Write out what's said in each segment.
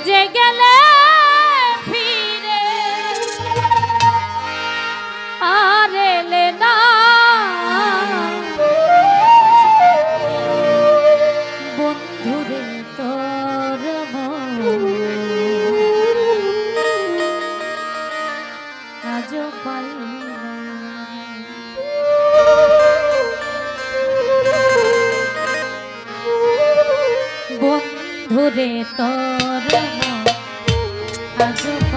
যে গেলে ফিরে। আর এলে না। বন্ধুরে তোর আজও পাইলাম বন্ধুরে তোর মন।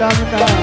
পাইলাম না আমি বন্ধুরে তোর মন আজ পাইলাম না